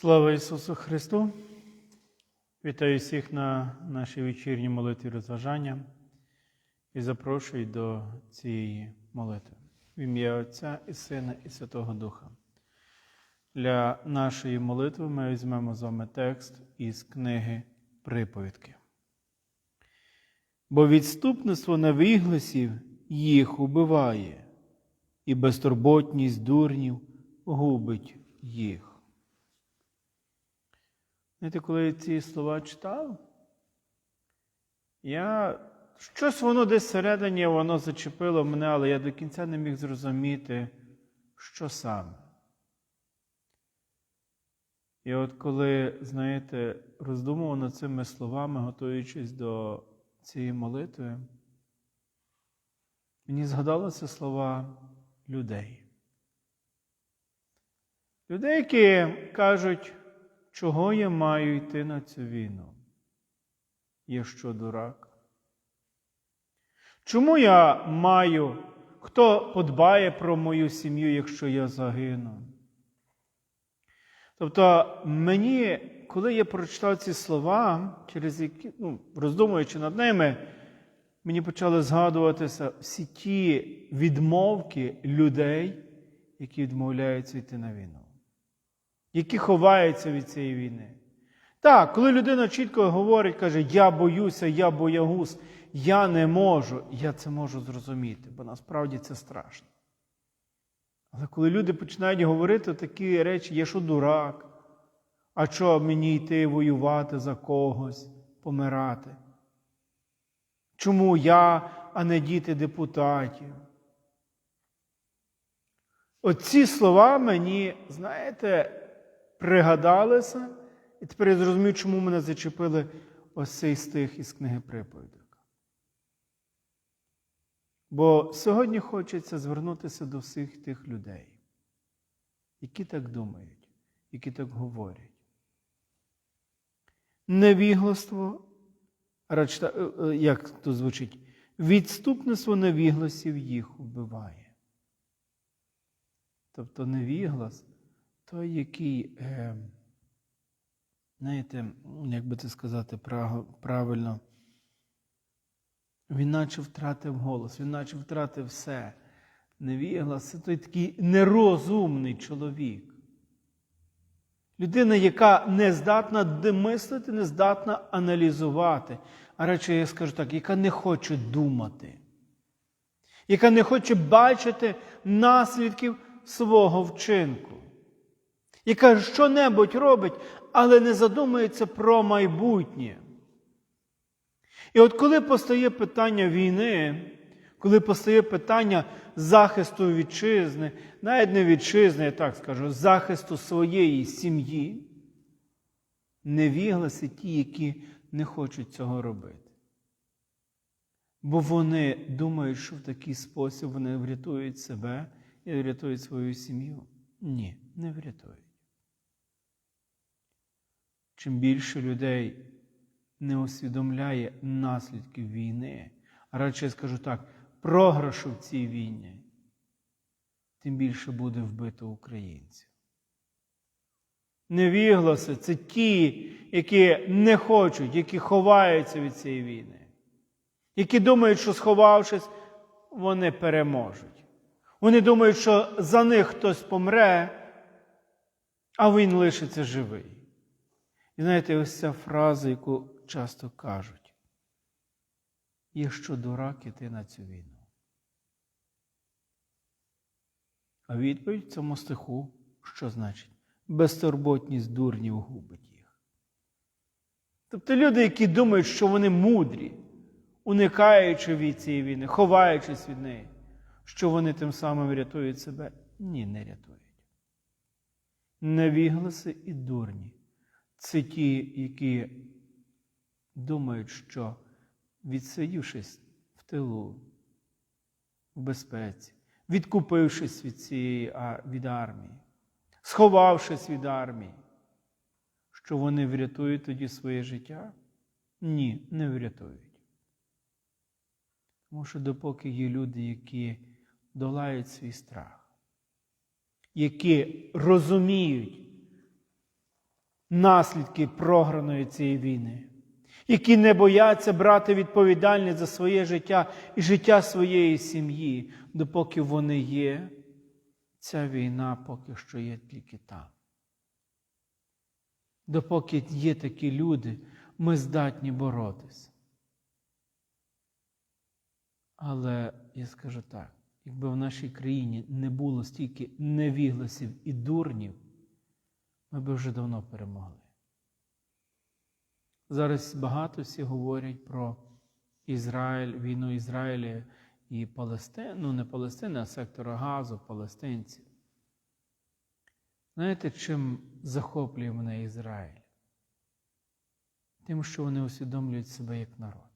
Слава Ісусу Христу! Вітаю всіх на нашій вечірній молитві розважання і запрошую до цієї молитви в ім'я Отця і Сина і Святого Духа. Для нашої молитви ми візьмемо з вами текст із книги Приповідки. Бо відступництво невігласів їх убиває, і безтурботність дурнів губить їх. Знаєте, коли я ці слова читав, я щось воно десь всередині воно зачепило мене, але я до кінця не міг зрозуміти, що саме. І от коли, знаєте, роздумував над цими словами, готуючись до цієї молитви, мені згадалися слова людей. Людей, які кажуть, чого я маю йти на цю війну? Я що дурак? Чому я маю, хто подбає про мою сім'ю, якщо я загину? Тобто мені, коли я прочитав ці слова, через які, ну, роздумуючи над ними, мені почали згадуватися всі ті відмовки людей, які відмовляються йти на війну, які ховаються від цієї війни. Так, коли людина чітко говорить, каже, я боюся, я боягуз, я не можу, я це можу зрозуміти, бо насправді це страшно. Але коли люди починають говорити такі речі, я що дурак, а що мені йти воювати за когось, помирати? Чому я, а не діти депутатів? Оці слова мені, знаєте, пригадалися, і тепер я зрозумів, чому мене зачепили ось цей стих із книги приповідок. Бо сьогодні хочеться звернутися до всіх тих людей, які так думають, які так говорять. Невігластво, як тут звучить, відступництво невігласів їх вбиває. Тобто невіглас той, який, е, знаєте, як би це сказати правильно, він наче втратив голос, він наче втратив все. Невіглас це той такий нерозумний чоловік. Людина, яка не здатна мислити, не здатна аналізувати, а радше, я скажу так, яка не хоче думати, яка не хоче бачити наслідків свого вчинку, яка що-небудь робить, але не задумується про майбутнє. І от коли постає питання війни, коли постає питання захисту вітчизни, навіть не вітчизни, я так скажу, захисту своєї сім'ї, невігласи ті, які не хочуть цього робити. Бо вони думають, що в такий спосіб вони врятують себе і врятують свою сім'ю. Ні, не врятують. Чим більше людей не усвідомляє наслідків війни, а радше я скажу так, програшу в цій війні, тим більше буде вбито українців. Невігласи це ті, які не хочуть, які ховаються від цієї війни, які думають, що сховавшись, вони переможуть. Вони думають, що за них хтось помре, а він лишиться живий. І знаєте, ось ця фраза, яку часто кажуть, є що дурак іти на цю війну. А відповідь в цьому стиху, що значить? Безтурботність дурнів губить їх. Тобто люди, які думають, що вони мудрі, уникаючи від цієї війни, ховаючись від неї, що вони тим самим рятують себе? Ні, не рятують. Невігласи і дурні це ті, які думають, що відсидівшись в тилу, в безпеці, відкупившись від цієї від армії, сховавшись від армії, що вони врятують тоді своє життя? Ні, не врятують. Тому що допоки є люди, які долають свій страх, які розуміють, наслідки програної цієї війни, які не бояться брати відповідальність за своє життя і життя своєї сім'ї, допоки вони є, ця війна поки що є тільки там. Допоки є такі люди, ми здатні боротися. Але я скажу так, якби в нашій країні не було стільки невігласів і дурнів, ми би вже давно перемогли. Зараз багато всі говорять про Ізраїль, війну Ізраїля і Палестини, ну не Палестини, а сектора Газу, палестинців. Знаєте, чим захоплює мене Ізраїль? Тим, що вони усвідомлюють себе як народ.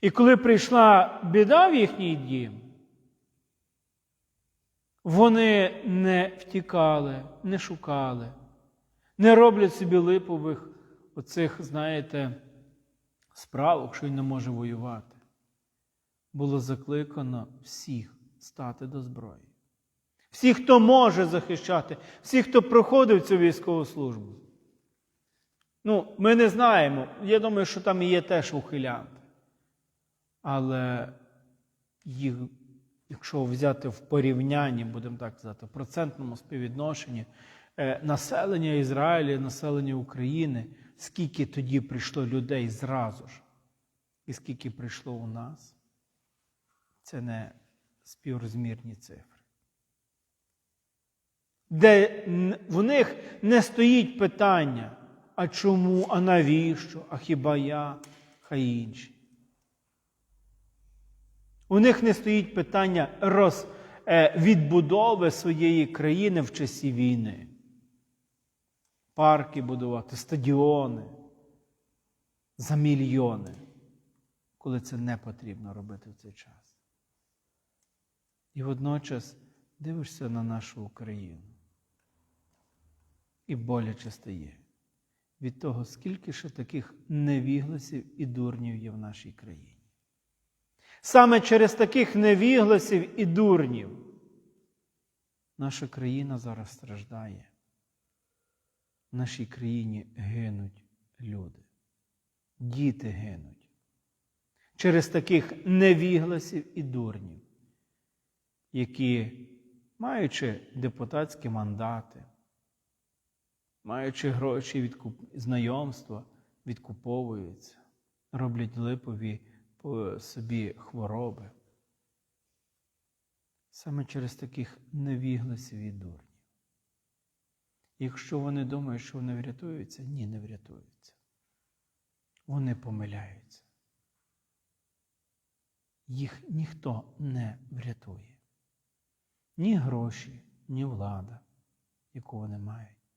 І коли прийшла біда в їхній дім, вони не втікали, не шукали, не роблять собі липових оцих, знаєте, справок, що він не може воювати. Було закликано всіх стати до зброї. Всі, хто може захищати, всі, хто проходив цю військову службу. Ну, ми не знаємо. Я думаю, що там є теж ухилянти. Але їх, якщо взяти в порівнянні, будемо так казати, в процентному співвідношенні населення Ізраїля, населення України, скільки тоді прийшло людей зразу ж, і скільки прийшло у нас, це не співрозмірні цифри. Де в них не стоїть питання, а чому, а навіщо, а хіба я, хай інші. У них не стоїть питання роз, е, відбудови своєї країни в часі війни. Парки будувати, стадіони за мільйони, коли це не потрібно робити в цей час. І водночас дивишся на нашу Україну. І боляче стає від того, скільки ще таких невігласів і дурнів є в нашій країні. Саме через таких невігласів і дурнів наша країна зараз страждає. Нашій країні гинуть люди, діти гинуть. Через таких невігласів і дурнів, які, маючи депутатські мандати, маючи гроші відкуп... знайомства, відкуповуються, роблять липові по собі хвороби. Саме через таких невігласів і дурнів. Якщо вони думають, що вони врятуються, ні, не врятуються. Вони помиляються. Їх ніхто не врятує. Ні гроші, ні влада, яку вони мають,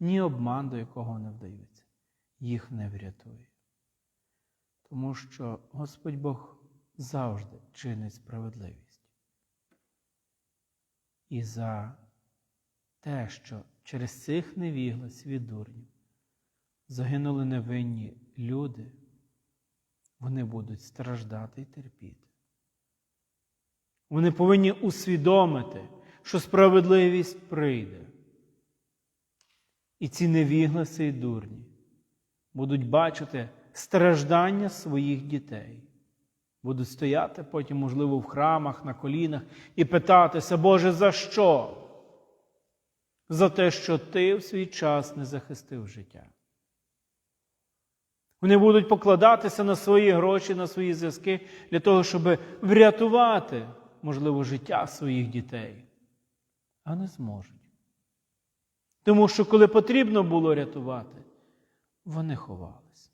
ні обман, до якого вони вдаються, їх не врятує. Тому що Господь Бог завжди чинить справедливість. І за те, що через цих невіглас від дурнів загинули невинні люди, вони будуть страждати і терпіти. Вони повинні усвідомити, що справедливість прийде. І ці невігласи і дурні будуть бачити страждання своїх дітей. Будуть стояти потім, можливо, в храмах, на колінах і питатися, Боже, за що? За те, що ти в свій час не захистив життя. Вони будуть покладатися на свої гроші, на свої зв'язки для того, щоб врятувати, можливо, життя своїх дітей, а не зможуть. Тому що, коли потрібно було рятувати, вони ховалися.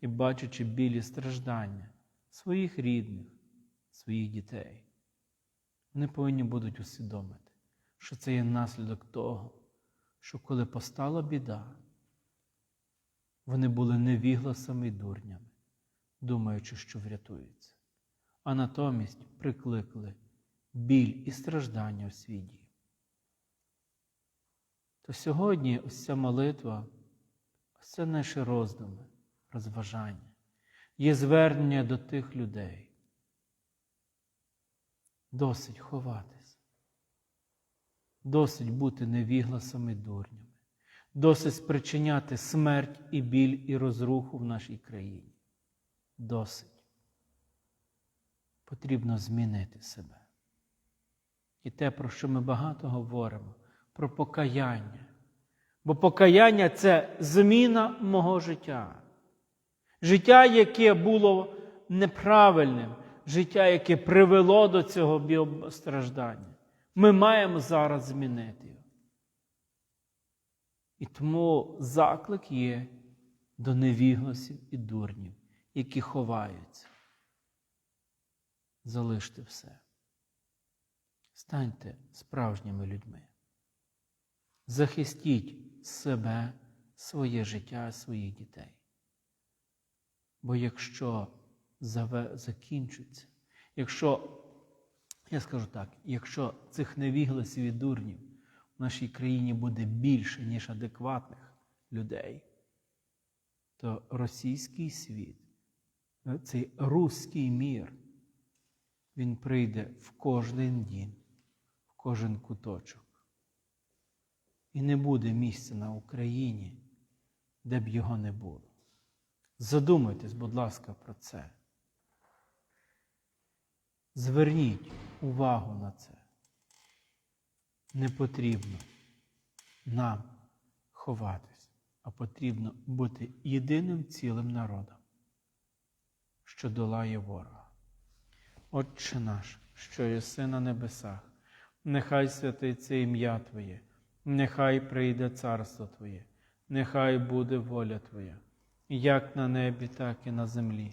І бачачи білі страждання своїх рідних, своїх дітей, вони повинні будуть усвідомити, що це є наслідок того, що коли постала біда, вони були невігласами і дурнями, думаючи, що врятуються, а натомість прикликали біль і страждання у свій дім. То сьогодні ось ця молитва, ось це наші роздуми, розважання, є звернення до тих людей. Досить ховатися, досить бути невігласами дурнями, Досить спричиняти смерть і біль і розруху в нашій країні. Досить. Потрібно змінити себе. І те, про що ми багато говоримо, про покаяння. Бо покаяння це зміна мого життя. Життя, яке було неправильним, життя, яке привело до цього страждання. Ми маємо зараз змінити. І тому заклик є до невігласів і дурнів, які ховаються. Залиште все. Станьте справжніми людьми. Захистіть себе, своє життя, своїх дітей. Бо якщо закінчиться, якщо, я скажу так, якщо цих невігласів і дурнів в нашій країні буде більше, ніж адекватних людей, то російський світ, цей руський мір, він прийде в кожен дім, в кожен куточок. І не буде місця на Україні, де б його не було. Задумайтесь, будь ласка, про це. Зверніть увагу на це. Не потрібно нам ховатись, а потрібно бути єдиним цілим народом, що долає ворога. Отче наш, що єси на небесах, нехай святиться ім'я Твоє, нехай прийде царство Твоє, нехай буде воля Твоя, як на небі, так і на землі.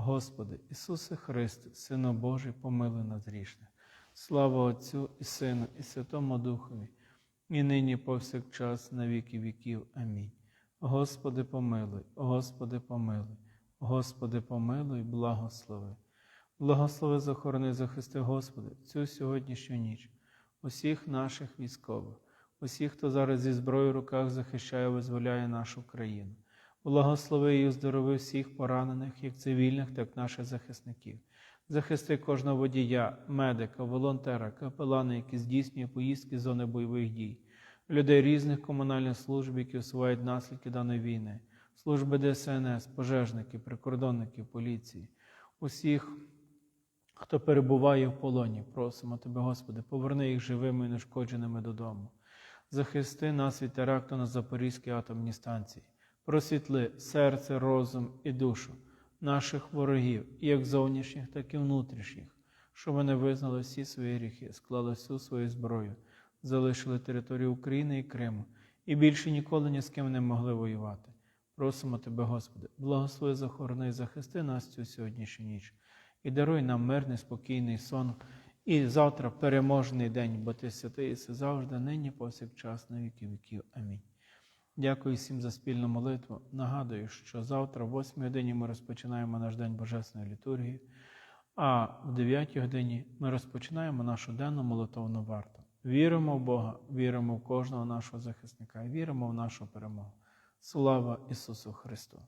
Господи, Ісусе Христе, Сину Божий, помилуй нас грішних. Слава Отцю і Сину, і Святому Духові, і нині повсякчас на віки віків. Амінь. Господи, помилуй, Господи, помилуй, Господи, помилуй, благослови. Благослови, захорони, захисти, Господи, цю сьогоднішню ніч, усіх наших військових, усіх, хто зараз зі зброєю в руках захищає, визволяє нашу країну. Благослови і оздорови всіх поранених, як цивільних, так і наших захисників. Захисти кожного водія, медика, волонтера, капелана, які здійснює поїздки з зони бойових дій, людей різних комунальних служб, які усувають наслідки даної війни, служби ДСНС, пожежники, прикордонники, поліції, усіх, хто перебуває в полоні, просимо Тебе, Господи, поверни їх живими і нешкодженими додому. Захисти нас від теракту на Запорізькій атомній станції, просвітли серце, розум і душу наших ворогів, як зовнішніх, так і внутрішніх, щоб вони визнали всі свої гріхи, склали всю свою зброю, залишили територію України і Криму і більше ніколи ні з ким не могли воювати. Просимо Тебе, Господи, благослови, захорони і захисти нас цю сьогоднішню ніч і даруй нам мирний, спокійний сон. І завтра переможний день, бо ти святий, і завжди, нині, повсякчас, на віки віків. Амінь. Дякую всім за спільну молитву. Нагадую, що завтра, в 8 годині, ми розпочинаємо наш день Божесної літургії, а в 9 годині ми розпочинаємо нашу денну молитовну варту. Віримо в Бога, віримо в кожного нашого захисника віримо в нашу перемогу. Слава Ісусу Христу!